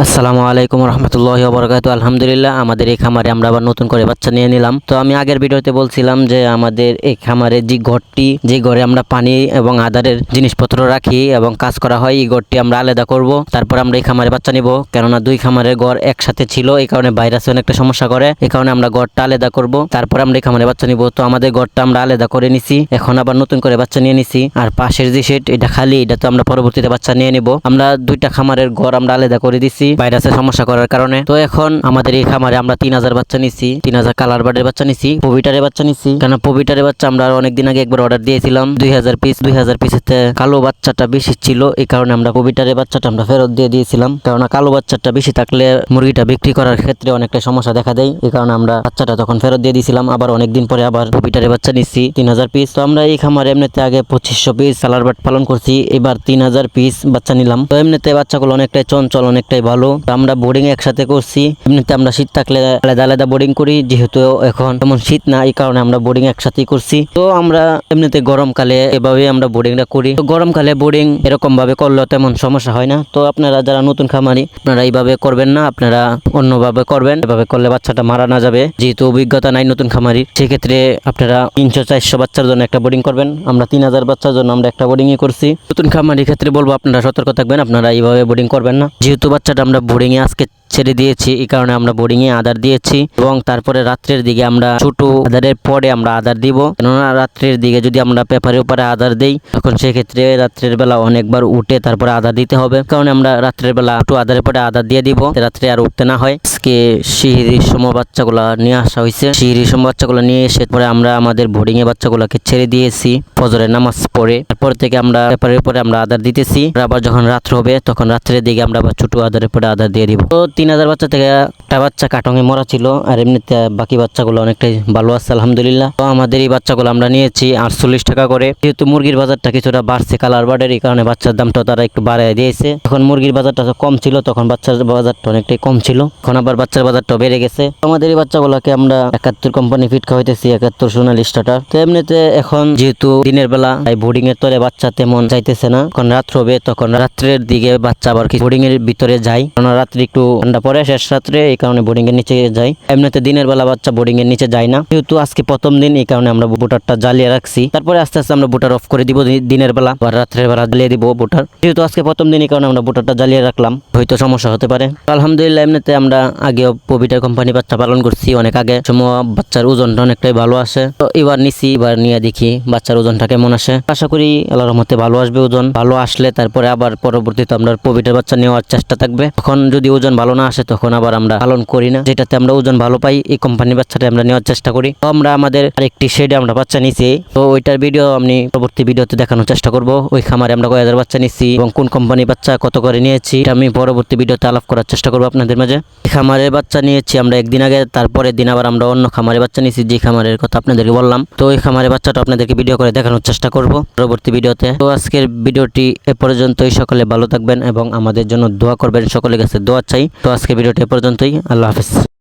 আসসালামু আলাইকুম রহমতুল্লাহ বরকাত আলহামদুলিল্লাহ, আমাদের এই খামারে আমরা আবার নতুন করে বাচ্চা নিয়ে নিলাম। তো আমি আগের ভিডিওতে বলছিলাম যে আমাদের এই খামারে যে ঘরটি, যে ঘরে আমরা পানি এবং আদারের জিনিসপত্র রাখি এবং কাজ করা হয়, এই ঘরটি আমরা আলাদা করব। তারপর আমরা এই খামারে বাচ্চা নিব। কেননা দুই খামারের ঘর একসাথে ছিল, এই কারণে ভাইরাসে অনেকটা সমস্যা করে। এই কারণে আমরা ঘরটা আলাদা করব। তারপর আমরা এই খামারে বাচ্চা নিব। তো আমাদের ঘরটা আমরা আলাদা করে নিছি। এখন আবার নতুন করে বাচ্চা নিয়ে নিছি। আর পাশের যে সেট এটা খালি, এটা তো আমরা পরবর্তীতে বাচ্চা নিয়ে নিব। আমরা দুইটা খামারের ঘর আমরা আলাদা করে দিছি। ভাইরাসের সমস্যা করার কারণে। তো এখন আমাদের এই খামারে আমরা তিন হাজার বাচ্চা নিচ্ছি তিন হাজার কালার বার্ডের বাচ্চা নিচ্ছি পবিটারের বাচ্চা নিচ্ছি কেন পবিটারের বাচ্চা আমরা অনেকদিন আগে একবার অর্ডার দিয়েছিলাম, দুই হাজার পিস দুই হাজার পিসেতে কালো বাচ্চাটা বেশি ছিল, এই কারণে আমরা পবিটারের বাচ্চাটা আমরা ফেরত দিয়ে দিয়েছিলাম। কারণ কালো বাচ্চাটা বেশি থাকলে মুরগিটা বিক্রি করার ক্ষেত্রে অনেকটা সমস্যা দেখা দেয়, এই কারণে আমরা বাচ্চাটা তখন ফেরত দিয়ে দিয়েছিলাম, আবার অনেকদিন পরে আবার পবিটারের বাচ্চা নিচ্ছি তিন হাজার পিস তো আমরা এই খামারে এমনিতে আগে পঁচিশশো পিস সালার বাট পালন করছি, এবার তিন হাজার পিস বাচ্চা নিলাম। তো এমনিতে বাচ্চাগুলো অনেকটাই চঞ্চল, অনেকটাই ভালো। আমরা বোর্ডিং একসাথে করছি। এমনিতে আমরা শীত থাকলে আলাদা আলাদা বোর্ডিং করি, যেহেতু এখন তেমন শীত না, এই কারণে আমরা বোর্ডিং একসাথেই করছি। তো আমরা এমনিতে গরমকালে এভাবে আমরা বোর্ডিংটা করি। তো গরমকালে বোর্ডিং এরকম ভাবে করলেও তেমন সমস্যা হয় না। তো আপনারা যারা নতুন খামারি, আপনারা এইভাবে করবেন না। আপনারা অন্যভাবে করবেন। এভাবে করলে বাচ্চাটা মারা না যাবে। যেহেতু অভিজ্ঞতা নাই নতুন খামারি সেক্ষেত্রে আপনারা তিনশো, চারশো বাচ্চার জন্য একটা বোর্ডিং করবেন। আমরা তিন হাজার বাচ্চার জন্য আমরা একটা বোর্ডিংই করছি। নতুন খামারির ক্ষেত্রে বলব, আপনারা সতর্ক থাকবেন। আপনারা এইভাবে বোর্ডিং করবেন না। যেহেতু বাচ্চাটা আমরা বোরিংয়ে আজকে ছেড়ে দিয়েছি, এই কারণে আমরা বোর্ডিং এ আদার দিয়েছি এবং তারপরে রাত্রের দিকে আমরা ছোট আদারের পরে আমরা আদার দিব। কেননা রাত্রের দিকে যদি আমরা পেপারের উপরে আদার দিই, তখন সেক্ষেত্রে রাত্রের বেলা অনেকবার উঠে তারপরে আদার দিতে হবে। কারণ আমরা রাত্রের বেলা একটু আদারের পরে আদার দিয়ে দিব, রাত্রে আর উঠতে না হয়। আজকে সিহিরির সম বাচ্চাগুলা নিয়ে আসা হয়েছে সিহিরির সময় বাচ্চাগুলো নিয়ে এসে পরে আমরা আমাদের বোর্ডিং এ বাচ্চাগুলোকে ছেড়ে দিয়েছি ফজরের নামাজ পড়ে। তারপর থেকে আমরা পেপারের উপরে আমরা আদার দিতেছি। আবার যখন রাত্র হবে, তখন রাত্রের দিকে আমরা আবার ছোট আদারের পরে আদার দিয়ে দিব। তো তিন হাজার বাচ্চা থেকে একটা বাচ্চা কাটঙে মরা ছিল, আর এমনিতে বাকি বাচ্চাগুলো অনেকটাই ভালো আছে, আলহামদুলিল্লাহ। তো আমাদের এই বাচ্চাগুলো আমরা নিয়েছি আটচল্লিশ টাকা করে। যেহেতু মুরগির বাজারটা কিছুটা বাড়ছে কালার বার্ডের এই কারণে বাচ্চার দামটা তারা একটু বাড়ায় দিয়েছে। তখন মুরগির বাজারটা কম ছিল, তখন বাচ্চার বাজারটা অনেকটাই কম ছিল। এখন আবার বাচ্চার বাজারটা বেড়ে গেছে। আমাদের এই বাচ্চাগুলোকে আমরা একাত্তর কোম্পানি ফিট খাওয়াইতেছি, একাত্তর সোনালি স্টার্টার তো এমনিতে এখন যেহেতু দিনের বেলা এই বোর্ডিং এর তলে বাচ্চা তেমন যাইতেছে না। যখন রাত হবে, তখন রাত্রের দিকে বাচ্চা আবার কি বোর্ডিং এর ভিতরে যায়। কারণ রাত্রে একটু ঠান্ডা পড়ে, শেষ রাত্রে এই কারণে বোর্ডিং এর নিচে যায়। এমনিতে দিনের বেলা বাচ্চা বোর্ডিং এর নিচে যায় না। যেহেতু আজকে প্রথম দিন, এই কারণে আমরা বুটারটা জ্বালিয়ে রাখছি। তারপরে আস্তে আস্তে আমরা বুটার অফ করে দিব দিনের বেলা। আর রাত্রের বেলা জ্বালিয়ে দিব বুটার। যেহেতু আজকে প্রথম দিন, এই কারণে আমরা বুটারটা জ্বালিয়ে রাখলাম। হয়তো সমস্যা হতে পারে। আলহামদুলিল্লাহ, এমনিতে আমরা আগেও পবিটার কোম্পানি বাচ্চা পালন করছি, অনেক আগে। সময় বাচ্চার ওজনটা অনেকটাই ভালো আসে। তো এবার নিছি, এবার নিয়ে দেখি বাচ্চার ওজনটা কেমন আসে। আশা করি আল্লাহর রহমতে ভালো আসবে ওজন। ভালো আসলে তারপরে আবার পরবর্তীতে আমরা পবিটার বাচ্চা নেওয়ার চেষ্টা থাকবে। তখন যদি ওজন ভালো না আসে, তখন আবার আমরা পালন করি না। যেটাতে আমরা ওজন ভালো পাই, এই কোম্পানির বাচ্চাটা আমরা নেওয়ার চেষ্টা করি। তো আমরা আমাদের আরেকটি শেডে আমরা বাচ্চা নিছি। তো ওইটার ভিডিও আমি পরবর্তী ভিডিওতে দেখানোর চেষ্টা করব। ওই খামারে আমরা কয় বাচ্চা নিচ্ছি এবং কোন কোম্পানির বাচ্চা কত করে নিয়েছি আমি পরবর্তী ভিডিওতে আলাপ করার চেষ্টা করব আপনাদের মাঝে। এই খামারের বাচ্চা নিয়েছি, আমরা একদিন আগে তারপরে দিন আবার আমরা অন্য খামারের বাচ্চা নিয়েছি, যে খামারের কথা আপনাদেরকে বললাম। তো ওই খামারের বাচ্চাটা আপনাদেরকে ভিডিও করে দেখানোর চেষ্টা করব পরবর্তী ভিডিওতে তো আজকের ভিডিওটি এ পর্যন্তই, সকলে ভালো থাকবেন এবং আমাদের জন্য দোয়া করবেন, সকলের কাছে দোয়া চাই। তো আজকে ভিডিওটি এ পর্যন্তই, আল্লাহ হাফিজ।